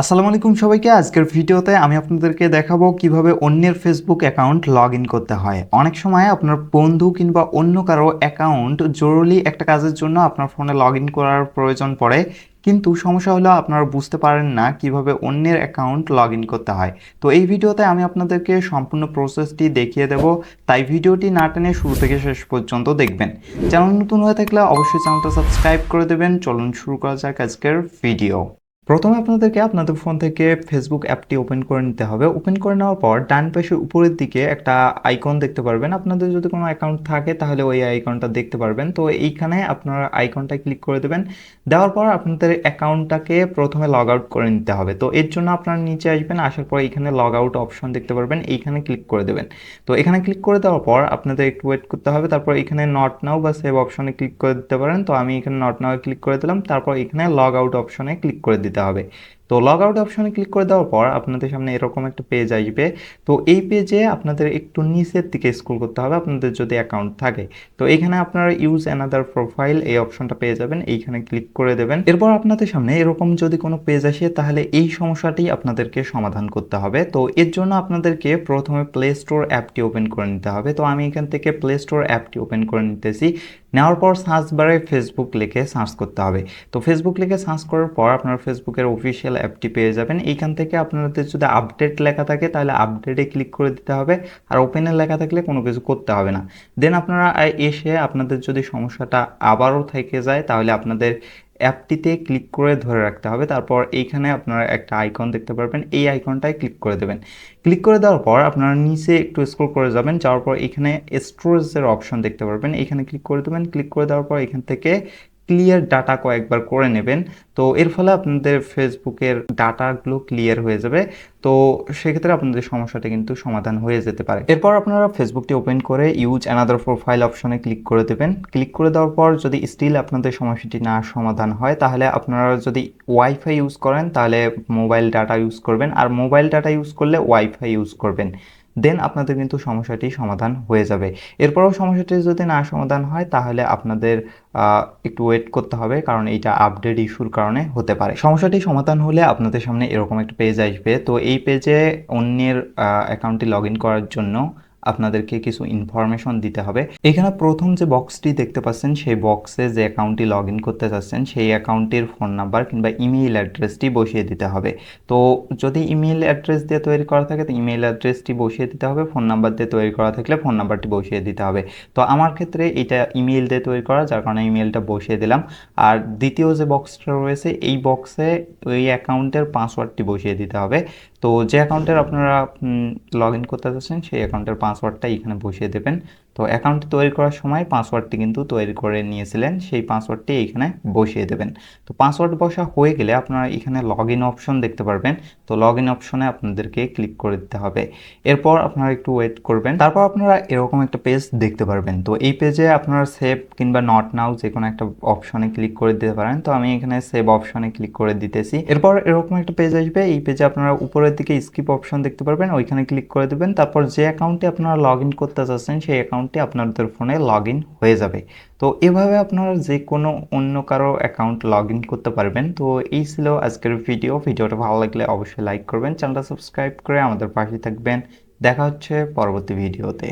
আসসালামু আলাইকুম সবাইকে। আজকের ভিডিওতে আমি আপনাদেরকে দেখাবো কীভাবে অন্যের ফেসবুক অ্যাকাউন্ট লগ করতে হয়। অনেক সময় আপনার বন্ধু কিংবা অন্য কারও অ্যাকাউন্ট জরুরি একটা কাজের জন্য আপনার ফোনে লগ করার প্রয়োজন পড়ে। কিন্তু সমস্যা হলো আপনারা বুঝতে পারেন না কীভাবে অন্যের অ্যাকাউন্ট লগ করতে হয়। তো এই ভিডিওতে আমি আপনাদেরকে সম্পূর্ণ প্রসেসটি দেখিয়ে দেব। তাই ভিডিওটি না টেনে শুরু থেকে শেষ পর্যন্ত দেখবেন। চ্যানেল নতুন হয়ে থাকলে অবশ্যই চ্যানেলটা সাবস্ক্রাইব করে দেবেন। চলুন শুরু করা যাক আজকের ভিডিও প্রথমে আপনাদেরকে আপনাদের ফোন থেকে ফেসবুক অ্যাপটি ওপেন করে নিতে হবে। ওপেন করে নেওয়ার পর ডান পাশে উপরের দিকে একটা আইকন দেখতে পারবেন। আপনাদের যদি কোনো অ্যাকাউন্ট থাকে তাহলে ওই আইকনটা দেখতে পারবেন। তো এইখানে আপনারা আইকনটা ক্লিক করে দেবেন। দেওয়ার পর আপনাদের অ্যাকাউন্টটাকে প্রথমে লগ আউট করে নিতে হবে। তো এর জন্য আপনারা নিচে আসবেন, আসার পর এখানে লগ আউট অপশন দেখতে পারবেন। এইখানে ক্লিক করে দেবেন। তো এখানে ক্লিক করে দেওয়ার পর আপনাদের একটু ওয়েট করতে হবে। তারপর এখানে নট নাও বা সেভ অপশনে ক্লিক করে দিতে পারেন। তো আমি এখানে নট নাও ক্লিক করে দিলাম। তারপর এখানে লগ আউট অপশনে ক্লিক করে দিতে হবে। তো লগ আউট অপশনে ক্লিক করে দেওয়ার পর আপনাদের সামনে এরকম একটা পেজ আসবে। তো এই পেজে আপনাদের একটু নিচের দিকে স্ক্রল করতে হবে, আপনাদের যদি অ্যাকাউন্ট থাকে। তো এখানে আপনারা ইউজ অ্যানাদার প্রোফাইল এই অপশনটা পেয়ে যাবেন, এইখানে ক্লিক করে দেবেন। এরপর আপনাদের সামনে এরকম যদি কোনো পেজ আসে, তাহলে এই সমস্যাটি আপনাদেরকে সমাধান করতে হবে। তো এর জন্য আপনাদেরকে প্রথমে প্লে স্টোর অ্যাপটি ওপেন করে নিতে হবে। তো আমি এখান থেকে প্লে স্টোর অ্যাপটি ওপেন করে নিতেছি। নেওয়ার পর সার্চ বারে ফেসবুক লিখে সার্চ করতে হবে। তো ফেসবুক লিখে সার্চ করার পর আপনার ফেসবুকের অফিসিয়াল অ্যাপটি পেয়ে যাবেন। এইখান থেকে আপনাদের যদি আপডেট লেখা থাকে, তাহলে আপডেটে ক্লিক করে দিতে হবে। আর ওপেনে লেখা থাকলে কোনো কিছু করতে হবে না। দেন আপনারা এসে আপনাদের যদি সমস্যাটা আবারও থেকে যায়, তাহলে আপনাদের অ্যাপটিতে ক্লিক করে ধরে রাখতে হবে। তারপর এইখানে আপনারা একটা আইকন দেখতে পারবেন। এই আইকনটায় ক্লিক করে দেবেন। ক্লিক করে দেওয়ার পর আপনারা নিচে একটু স্ক্রল করে যাবেন। যাওয়ার পর এখানে স্টোরেজের অপশন দেখতে পারবেন। এখানে ক্লিক করে দেবেন। ক্লিক করে দেওয়ার পর এখান থেকে ক্লিয়ার ডাটা কয়েকবার করে নেবেন। তো এর ফলে আপনাদের ফেসবুকের ডাটাগুলো ক্লিয়ার হয়ে যাবে। তো সেক্ষেত্রে আপনাদের সমস্যাটা কিন্তু সমাধান হয়ে যেতে পারে। এরপর আপনারা ফেসবুকটি ওপেন করে ইউজ অ্যানাদার প্রোফাইল অপশনে ক্লিক করে দেবেন। ক্লিক করে দেওয়ার পর যদি স্টিল আপনাদের সমস্যাটি না সমাধান হয়, তাহলে আপনারা যদি ওয়াইফাই ইউজ করেন, তাহলে মোবাইল ডাটা ইউজ করবেন। আর মোবাইল ডাটা ইউজ করলে ওয়াইফাই ইউজ করবেন। দেন আপনাদের কিন্তু সমস্যাটি সমাধান হয়ে যাবে। এরপরও সমস্যাটি যদি না সমাধান হয়, তাহলে আপনাদের একটু ওয়েট করতে হবে, কারণ এইটা আপডেট ইস্যুর কারণে হতে পারে। সমস্যাটি সমাধান হলে আপনাদের সামনে এরকম একটা পেজ আসবে। তো এই পেজে অন্যের অ্যাকাউন্টটি লগ ইন করার জন্য আপনাদেরকে কিছু ইনফরমেশন দিতে হবে। এখানে প্রথম যে বক্সটি দেখতে পাচ্ছেন, সেই বক্সে যে অ্যাকাউন্টটি লগ করতে চাচ্ছেন, সেই অ্যাকাউন্টের ফোন নাম্বার কিংবা ইমেইল অ্যাড্রেসটি বসিয়ে দিতে হবে। তো যদি ইমেইল অ্যাড্রেস দিয়ে তৈরি করা থাকে, তো ইমেইল অ্যাড্রেসটি বসিয়ে দিতে হবে ফোন নাম্বার দিয়ে তৈরি করা থাকলে ফোন নাম্বারটি বসিয়ে দিতে হবে। তো আমার ক্ষেত্রে এটা ইমেইল দিয়ে তৈরি করা, যার কারণে ইমেইলটা বসিয়ে দিলাম। আর দ্বিতীয় যে বক্সটা রয়েছে, এই বক্সে ওই অ্যাকাউন্টের পাসওয়ার্ডটি বসিয়ে দিতে হবে। তো যে অ্যাকাউন্টের আপনারা লগ করতে চাচ্ছেন, সেই অ্যাকাউন্টের পাসওয়ার্ডটা এখানে বসিয়ে দেবেন। তো অ্যাকাউন্টটি তৈরি করার সময় পাসওয়ার্ডটি কিন্তু তৈরি করে নিয়েছিলেন, সেই পাসওয়ার্ডটি এখানে বসিয়ে দেবেন। তো পাসওয়ার্ড বসা হয়ে গেলে আপনারা এখানে লগ ইন অপশন দেখতে পারবেন। তো লগ ইন অপশনে আপনাদেরকে ক্লিক করে দিতে হবে। এরপর আপনারা একটু ওয়েট করবেন। তারপর আপনারা এরকম একটা পেজ দেখতে পারবেন। তো এই পেজে আপনারা সেভ কিংবা নট নাও যে কোনো একটা অপশনে ক্লিক করে দিতে পারেন। তো আমি এখানে সেভ অপশনে ক্লিক করে দিতেছি। এরপর এরকম একটা পেজ আসবে। এই পেজে আপনারা উপরের দিকে স্কিপ অপশন দেখতে পারবেন। ওইখানে ক্লিক করে দেবেন। তারপর যে অ্যাকাউন্টে আপনারা লগ ইন করতে চাচ্ছেন, সেই অ্যাকাউন্টটি আপনাদের ফোনে লগ হয়ে যাবে। তো এভাবে আপনারা যে কোনো অন্য কারও অ্যাকাউন্ট লগ করতে পারবেন। তো এই ছিল আজকের ভিডিও ভিডিওটা ভালো লাগলে অবশ্যই লাইক করবেন। চ্যানেলটা সাবস্ক্রাইব করে আমাদের পাশে থাকবেন। দেখা হচ্ছে পরবর্তী ভিডিওতে